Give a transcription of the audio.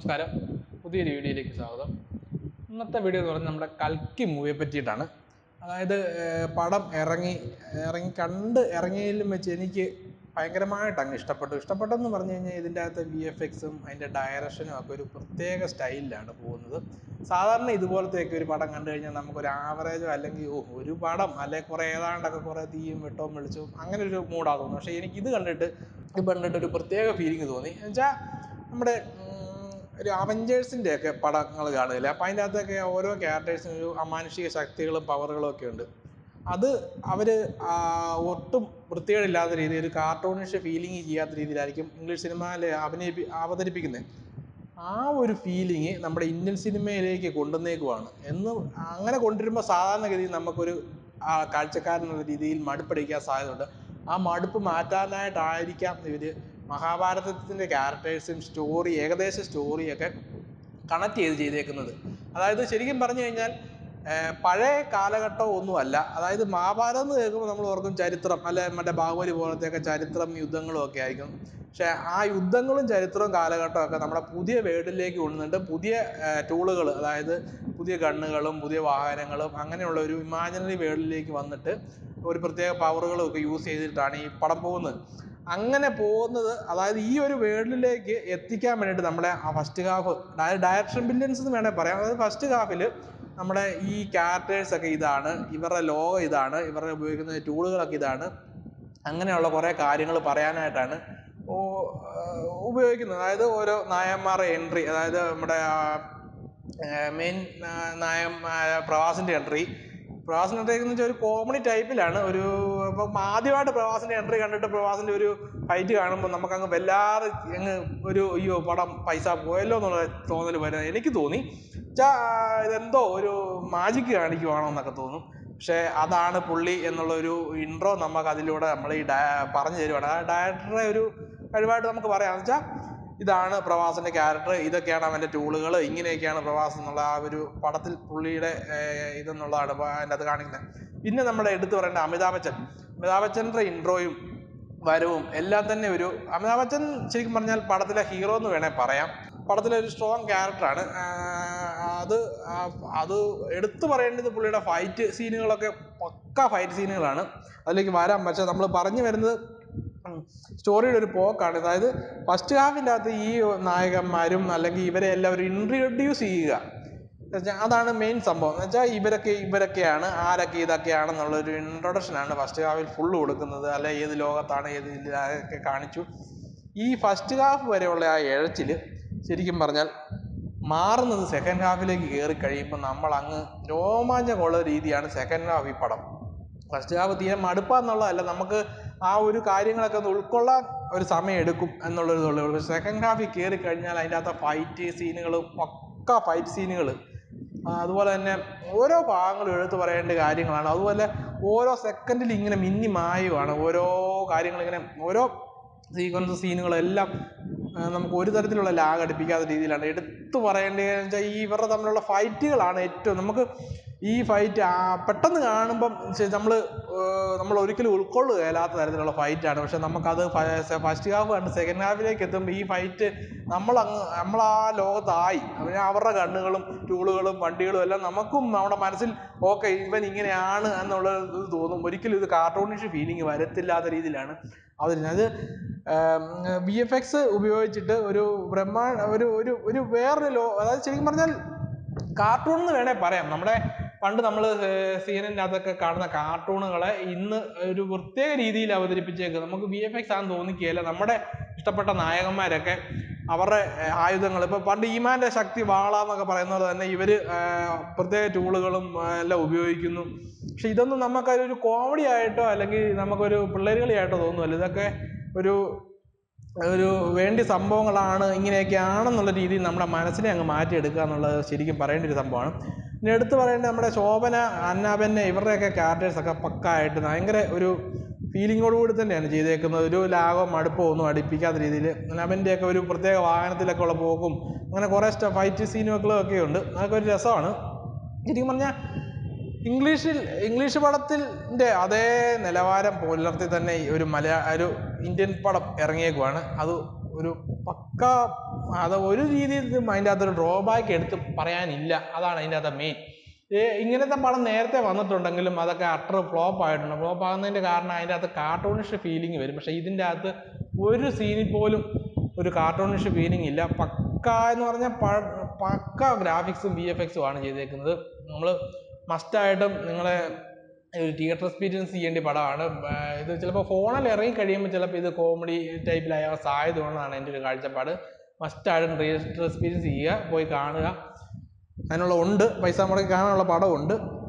നമസ്കാരം. പുതിയൊരു വീഡിയോയിലേക്ക് സ്വാഗതം. ഇന്നത്തെ വീഡിയോ എന്ന് പറഞ്ഞാൽ നമ്മുടെ കൽക്കി മൂവിയെ പറ്റിയിട്ടാണ്. അതായത് പടം ഇറങ്ങി ഇറങ്ങി കണ്ട് ഇറങ്ങിയതിലും വെച്ച് എനിക്ക് ഭയങ്കരമായിട്ട് അങ്ങ് ഇഷ്ടപ്പെട്ടു. ഇഷ്ടപ്പെട്ടെന്ന് പറഞ്ഞു കഴിഞ്ഞാൽ ഇതിന്റെ അകത്ത് വി എഫ് എക്സും അതിന്റെ ഡയറക്ഷനും ഒക്കെ ഒരു പ്രത്യേക സ്റ്റൈലിലാണ് പോകുന്നത്. സാധാരണ ഇതുപോലത്തെയൊക്കെ ഒരു പടം കണ്ടു കഴിഞ്ഞാൽ നമുക്കൊരു ആവറേജോ അല്ലെങ്കിൽ ഓ ഒരു പടം അല്ലെങ്കിൽ കുറേ ഏതാണ്ടൊക്കെ കുറേ തീയും വെട്ടവും വെളിച്ചവും അങ്ങനെ ഒരു മൂഡാ തോന്നുന്നത് പക്ഷേ എനിക്ക് ഇത് കണ്ടിട്ട് ഇത് കണ്ടിട്ട് ഒരു പ്രത്യേക ഫീലിംഗ് തോന്നി. എന്നുവെച്ചാൽ നമ്മുടെ ഒരു അവഞ്ചേഴ്സിന്റെ ഒക്കെ പടങ്ങൾ കാണുകയില്ല? അപ്പം അതിന്റെ അകത്തൊക്കെ ഓരോ ക്യാരക്ടേഴ്സിനും ഒരു അമാനുഷിക ശക്തികളും പവറുകളും ഒക്കെ ഉണ്ട്. അത് അവർ ഒട്ടും വൃത്തികേടില്ലാത്ത രീതിയിൽ ഒരു കാർട്ടൂണിഷ് ഫീലിംഗ് ചെയ്യാത്ത രീതിയിലായിരിക്കും ഇംഗ്ലീഷ് സിനിമയിൽ അഭിനയിപ്പി അവതരിപ്പിക്കുന്നത് ആ ഒരു ഫീലിംഗ് നമ്മുടെ ഇന്ത്യൻ സിനിമയിലേക്ക് കൊണ്ടുവന്നേക്കുവാണ്. എന്ന് അങ്ങനെ കൊണ്ടുവരുമ്പോൾ സാധാരണഗതിയിൽ നമുക്കൊരു കാഴ്ചക്കാരനുള്ള രീതിയിൽ മടുപ്പടിക്കാൻ സാധ്യതയുണ്ട്. ആ മടുപ്പ് മാറ്റാനായിട്ടായിരിക്കാം ഇവർ മഹാഭാരതത്തിന്റെ ക്യാരക്ടേഴ്സും സ്റ്റോറി ഏകദേശ സ്റ്റോറിയൊക്കെ കണക്ട് ചെയ്ത് ചെയ്തേക്കുന്നത്. അതായത് ശരിക്കും പറഞ്ഞു കഴിഞ്ഞാൽ പഴയ കാലഘട്ടം ഒന്നുമല്ല അതായത് മഹാഭാരതം എന്ന് കേൾക്കുമ്പോൾ നമ്മൾ ഓർക്കും ചരിത്രം അല്ലെ മറ്റേ ബാഹുബലി പോലത്തെയൊക്കെ ചരിത്രം യുദ്ധങ്ങളും ഒക്കെ ആയിരിക്കും. പക്ഷെ ആ യുദ്ധങ്ങളും ചരിത്രവും കാലഘട്ടവും ഒക്കെ നമ്മുടെ പുതിയ വേൾഡിലേക്ക് കൊണ്ടുവന്നിട്ട് പുതിയ ടൂളുകൾ അതായത് പുതിയ ഗണ്ണുകളും പുതിയ വാഹനങ്ങളും അങ്ങനെയുള്ള ഒരു ഇമാജിനറി വേൾഡിലേക്ക് വന്നിട്ട് ഒരു പ്രത്യേക പവറുകളും ഒക്കെ യൂസ് ചെയ്തിട്ടാണ് ഈ പടം പോകുന്നത്. അങ്ങനെ പോകുന്നത് അതായത് ഈ ഒരു വേൾഡിലേക്ക് എത്തിക്കാൻ വേണ്ടിയിട്ട് നമ്മുടെ ആ ഫസ്റ്റ് ഹാഫ് ഡയറക്ഷൻ ബില്യൻസ് എന്ന് വേണേൽ പറയാം. അതായത് ഫസ്റ്റ് ഹാഫിൽ നമ്മുടെ ഈ ക്യാരക്ടേഴ്സ് ഒക്കെ ഇതാണ് ഇവരുടെ ലോകം ഇതാണ് ഇവരുടെ ഉപയോഗിക്കുന്ന ടൂളുകളൊക്കെ ഇതാണ്. അങ്ങനെയുള്ള കുറേ കാര്യങ്ങൾ പറയാനായിട്ടാണ് ഉപയോഗിക്കുന്നത്. അതായത് ഓരോ നായന്മാരുടെ എൻട്രി അതായത് നമ്മുടെ മെയിൻ നായന്മാര പ്രവാസിന്റെ എൻട്രി എൻട്രി എന്ന് വെച്ചാൽ ഒരു കോമഡി ടൈപ്പിലാണ് ഒരു ഇപ്പം ആദ്യമായിട്ട് പ്രവാസിന്റെ എൻട്രി കണ്ടിട്ട് പ്രവാസിന്റെ ഒരു ഫൈറ്റ് കാണുമ്പോൾ നമുക്കങ്ങ് വല്ലാതെ അങ്ങ് ഒരു അയ്യോ പടം പൈസ പോയല്ലോ എന്നുള്ള തോന്നൽ വരുന്നത് എനിക്ക് തോന്നി. വെച്ചാൽ ഇതെന്തോ ഒരു മാജിക്ക് കാണിക്കുവാണോ എന്നൊക്കെ തോന്നും. പക്ഷേ അതാണ് പുള്ളി എന്നുള്ള ഒരു ഇൻട്രോ നമുക്ക് അതിലൂടെ നമ്മൾ ഈ പറഞ്ഞു തരുവാണ്. ആ ഡയറക്ടറെ ഒരു കഴിവായിട്ട് നമുക്ക് പറയാം. എന്ന് വെച്ചാൽ ഇതാണ് പ്രവാസിന്റെ ക്യാരക്ടർ ഇതൊക്കെയാണ് അവന്റെ ടൂളുകൾ ഇങ്ങനെയൊക്കെയാണ് പ്രവാസ് എന്നുള്ള ആ ഒരു പടത്തിൽ പുള്ളിയുടെ ഇതെന്നുള്ളതാണ് അതിന്റെ അത് കാണിക്കുന്നത്. പിന്നെ നമ്മുടെ എടുത്തു പറയേണ്ട അമിതാഭ് ബച്ചൻ. അമിതാഭ് ബച്ചന്റെ ഇൻട്രോയും വരവും എല്ലാം തന്നെ ഒരു അമിതാഭ് ബച്ചൻ ശരിക്കും പറഞ്ഞാൽ പടത്തിലെ ഹീറോ എന്ന് വേണേൽ പറയാം. പടത്തിലെ ഒരു സ്ട്രോങ് ക്യാരക്ടറാണ് അത് അത് എടുത്തു പറയേണ്ടത് പുള്ളിയുടെ ഫൈറ്റ് സീനുകളൊക്കെ പക്ക ഫൈറ്റ് സീനുകളാണ് അതിലേക്ക് വരാം. പക്ഷേ നമ്മൾ പറഞ്ഞു വരുന്നത് സ്റ്റോറിയുടെ ഒരു പോക്കാണ്. അതായത് ഫസ്റ്റ് ഹാഫിന്റെ അകത്ത് ഈ നായകന്മാരും അല്ലെങ്കിൽ ഇവരെ എല്ലാവരും ഇൻട്രൊഡ്യൂസ് ചെയ്യുക. അതാണ് മെയിൻ സംഭവം. എന്ന് വെച്ചാൽ ഇവരൊക്കെ ഇവരൊക്കെയാണ് ആരൊക്കെ ഇതൊക്കെയാണെന്നുള്ളൊരു ഇൻട്രൊഡക്ഷനാണ് ഫസ്റ്റ് ഹാഫിൽ ഫുള്ള് കൊടുക്കുന്നത്. അല്ലെ ഏത് ലോകത്താണ് ഏത് ഇതിലൊക്കെ കാണിച്ചു. ഈ ഫസ്റ്റ് ഹാഫ് വരെയുള്ള ആ എഴച്ചിൽ ശരിക്കും പറഞ്ഞാൽ മാറുന്നത് സെക്കൻഡ് ഹാഫിലേക്ക് കയറി കഴിയുമ്പോൾ നമ്മൾ അങ്ങ് രോമാഞ്ചമുള്ള രീതിയാണ് സെക്കൻഡ് ഹാഫ് ഈ പടം. ഫസ്റ്റ് ഹാഫ് തീരെ മടുപ്പാന്നുള്ളതല്ല. നമുക്ക് ആ ഒരു കാര്യങ്ങളൊക്കെ ഒന്ന് ഉൾക്കൊള്ളാൻ ഒരു സമയം എടുക്കും എന്നുള്ളൊരു ഇതുള്ളൂ. സെക്കൻഡ് ഹാഫിൽ കയറി കഴിഞ്ഞാൽ അതിന്റെ അകത്ത് ഫൈറ്റ് സീനുകൾ പക്ക ഫൈറ്റ് സീനുകൾ അതുപോലെ തന്നെ ഓരോ ഭാഗങ്ങളും എടുത്തു പറയേണ്ട കാര്യങ്ങളാണ്. അതുപോലെ ഓരോ സെക്കൻഡിൽ ഇങ്ങനെ മിന്നി മായുവാണ്. ഓരോ കാര്യങ്ങളിങ്ങനെ ഓരോ സീക്വൻസ് സീനുകളെല്ലാം നമുക്ക് ഒരു തരത്തിലുള്ള ലാഗ് അടുപ്പിക്കാത്ത രീതിയിലാണ്. എടുത്തു പറയേണ്ടത് വെച്ചാൽ ഈ ഇവരുടെ തമ്മിലുള്ള ഫൈറ്റുകളാണ് ഏറ്റവും നമുക്ക് ഈ ഫൈറ്റ് പെട്ടെന്ന് കാണുമ്പം നമ്മൾ നമ്മൾ ഒരിക്കലും ഉൾക്കൊള്ളുകയില്ലാത്ത തരത്തിലുള്ള ഫൈറ്റാണ് പക്ഷെ നമുക്കത് ഫസ്റ്റ് ഹാഫ് കണ്ട് സെക്കൻഡ് ഹാഫിലേക്ക് എത്തുമ്പോൾ ഈ ഫൈറ്റ് നമ്മളങ്ങ് നമ്മൾ ആ ലോകത്തായി. പിന്നെ അവരുടെ കണ്ണുകളും ടൂളുകളും വണ്ടികളും എല്ലാം നമുക്കും നമ്മുടെ മനസ്സിൽ ഓക്കെ ഇവൻ ഇങ്ങനെയാണ് എന്നുള്ള ഇത് തോന്നും. ഒരിക്കലും ഇത് കാർട്ടൂണിഷ് ഫീലിംഗ് വരത്തില്ലാത്ത രീതിയിലാണ് അവതരിക്കുന്നത്. അത് വി എഫ് എക്സ് ഉപയോഗിച്ചിട്ട് ഒരു ബ്രഹ്മാ ഒരു ഒരു ഒരു വേറൊരു ലോ അതായത് ശരിക്കും പറഞ്ഞാൽ കാർട്ടൂൺ എന്ന് വേണേൽ പറയാം. നമ്മുടെ പണ്ട് നമ്മൾ സി എൻ അകത്തൊക്കെ കാണുന്ന കാർട്ടൂണുകളെ ഇന്ന് ഒരു പ്രത്യേക രീതിയിൽ അവതരിപ്പിച്ചേക്കുന്നത്. നമുക്ക് വി എഫ് എക്സ് ആണെന്ന് തോന്നിക്കുകയില്ല. നമ്മുടെ ഇഷ്ടപ്പെട്ട നായകന്മാരൊക്കെ അവരുടെ ആയുധങ്ങൾ. ഇപ്പോൾ പണ്ട് ഈമാന്റെ ശക്തി വാള എന്നൊക്കെ പോലെ തന്നെ ഇവർ പ്രത്യേക ടൂളുകളും എല്ലാം ഉപയോഗിക്കുന്നു. പക്ഷെ ഇതൊന്നും നമുക്കൊരു കോമഡി ആയിട്ടോ അല്ലെങ്കിൽ നമുക്കൊരു പിള്ളേരുകളിയായിട്ടോ തോന്നുമല്ലോ ഇതൊക്കെ ഒരു ഒരു വേണ്ടി സംഭവങ്ങളാണ് ഇങ്ങനെയൊക്കെ ആണെന്നുള്ള രീതിയിൽ നമ്മുടെ മനസ്സിനെ അങ്ങ് മാറ്റിയെടുക്കുക എന്നുള്ളത് ശരിക്കും പറയേണ്ട ഒരു സംഭവമാണ്. പിന്നെ എടുത്തു പറയേണ്ടത് നമ്മുടെ ശോഭന അന്നാപന്നെ ഇവരുടെയൊക്കെ ക്യാരക്ടേഴ്സൊക്കെ പക്കായിട്ട് ഭയങ്കര ഒരു ഫീലിങ്ങോടുകൂടി തന്നെയാണ് ചെയ്തേക്കുന്നത്. ഒരു ലാഗോ മടുപ്പോ ഒന്നും അടുപ്പിക്കാത്ത രീതിയിൽ അന്നാബന്റെയൊക്കെ ഒരു പ്രത്യേക വാഹനത്തിലൊക്കെ ഉള്ള പോക്കും അങ്ങനെ കുറേ ഫൈറ്റ് സീനുകളും ഒക്കെ ഉണ്ട്. അതൊക്കെ ഒരു രസമാണ്. ശരിക്കും പറഞ്ഞാൽ ഇംഗ്ലീഷിൽ ഇംഗ്ലീഷ് പടത്തിന്റെ അതേ നിലവാരം പുലർത്തി തന്നെ ഒരു മലയാ ഒരു ഇന്ത്യൻ പടം ഇറങ്ങിയേക്കുവാണ്. അത് ഒരു പക്ക അത് ഒരു രീതിയിലും അതിന്റെ അകത്തൊരു ഡ്രോബാക്ക് എടുത്ത് പറയാനില്ല. അതാണ് അതിന്റെ അകത്തെ മെയിൻ ഇങ്ങനത്തെ പടം നേരത്തെ വന്നിട്ടുണ്ടെങ്കിലും അതൊക്കെ അട്ടർ ഫ്ലോപ്പ് ആയിട്ടുണ്ട്. ഫ്ലോപ്പ് ആകുന്നതിന്റെ കാരണം അതിന്റെ അകത്ത് കാർട്ടൂണിഷ് ഫീലിംഗ് വരും. പക്ഷേ ഇതിന്റെ അകത്ത് ഒരു സീനിൽ പോലും ഒരു കാർട്ടൂണിഷ് ഫീലിംഗ് ഇല്ല. പക്ക എന്ന് പറഞ്ഞാൽ പക്ക ഗ്രാഫിക്സും വി എഫ് എക്സും ആണ് ചെയ്തേക്കുന്നത്. നമ്മൾ മസ്റ്റായിട്ടും നിങ്ങളെ ഒരു തിയേറ്റർ എക്സ്പീരിയൻസ് ചെയ്യേണ്ട പടമാണ്. ഇത് ചിലപ്പോൾ ഫോണിൽ ഇറങ്ങി കഴിയുമ്പോൾ ചിലപ്പോൾ ഇത് കോമഡി ടൈപ്പിലായ സാധ്യത ഉള്ളതാണ് എന്റെ ഒരു കാഴ്ചപ്പാട്. മസ്റ്റായിട്ടും തിയേറ്റർ എക്സ്പീരിയൻസ് ചെയ്യുക പോയി കാണുക. അതിനുള്ള ഉണ്ട്. പൈസ മുടക്കി കാണാനുള്ള പടമുണ്ട്.